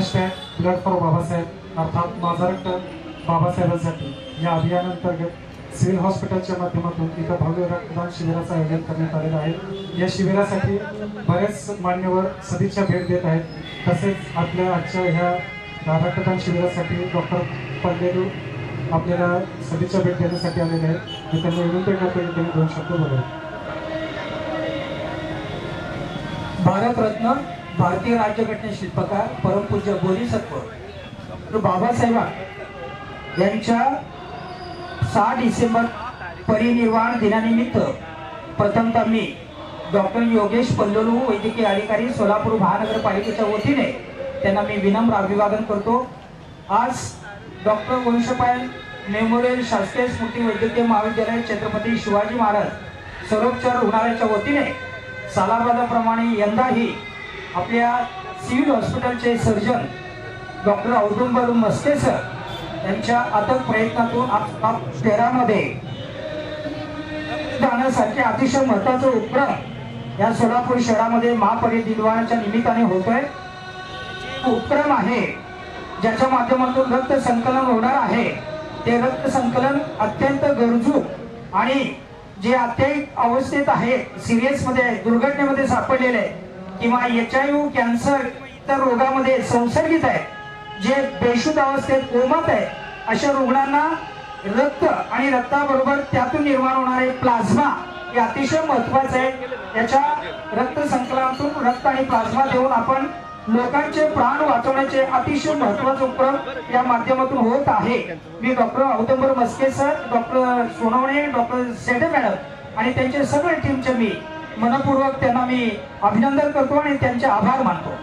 Hashtag blood for Babasaheb अर्थात माझा रक्त बाबासाहेबांसाठी. या अभियानांतर्गत सिव्हिल हॉस्पिटलच्या माध्यमातून इथं भव्य रक्तदान शिबिराचं आयोजन करण्यात आलेलं आहे. या शिबिरासाठी बरेच मान्यवर सदिच्छा भेट देत आहेत. तसेच आपल्या आजच्या ह्या रक्तदान शिबिरासाठी डॉक्टर पल्लेरू आपल्याला सदिच्छा भेट देण्यासाठी आलेले आहेत. मी त्यांना विनंती करतो की त्यांनी दोन शब्द बोलावे. भारतरत्न भारतीय राज्यघटने शिल्पकार परमपूज्य बोधिसत्व डॉक्टर बाबासाहेब यांच्या सहा डिसेंबर परिनिर्वाण दिनानिमित्त प्रथमतः मी डॉक्टर योगेश पल्लोलू वैद्यकीय अधिकारी सोलापूर महानगरपालिकेच्या वतीने त्यांना मी विनम्र अभिवादन करतो. आज डॉक्टर वंशपायन मेमोरियल शासकीय स्मृती वैद्यकीय महाविद्यालय छत्रपती शिवाजी महाराज सर्वोपचार रुग्णालयाच्या वतीने सालाबादाप्रमाणे यंदाही आपल्या सिव्हिल हॉस्पिटलचे surgeon doctor Audumbar Maske sir यांच्या अथक प्रयत्नातून आज आप शहरामध्ये जाण्यासारखे अतिशय महत्त्वाचा उपक्रम या सोलापूर शहरामध्ये महापरिनिर्वाणाच्या निमित्ताने होतोय. उपक्रम आहे ज्याच्या माध्यमातून रक्त संकलन होणार आहे. ते रक्त संकलन अत्यंत गरजू आणि जे अत्याधिक अवस्थेत आहे सिरियसमध्ये आहे, दुर्घटनेमध्ये सापडलेले आहे किंवा एच आय व्ही कॅन्सर इतर रोगामध्ये संसर्गित आहे जे बेशुद्ध अवस्थेत कोमत आहे अशा रुग्णांना रक्त आणि रक्ताबरोबर त्यातून निर्माण होणारे प्लाझ्मा हे अतिशय महत्वाचं आहे. याच्या रक्त संकलनातून रक्त आणि प्लाझ्मा देऊन आपण लोकांचे प्राण वाचवण्याचे अतिशय महत्त्वाचे उपक्रम या माध्यमातून होत आहे. मी doctor Audumbar Maske sir doctor Sonawane doctor Sete madam आणि त्यांचे सगळे टीमचे मी मनपूर्वक त्यांना मी अभिनंदन करतो आणि त्यांचे आभार मानतो.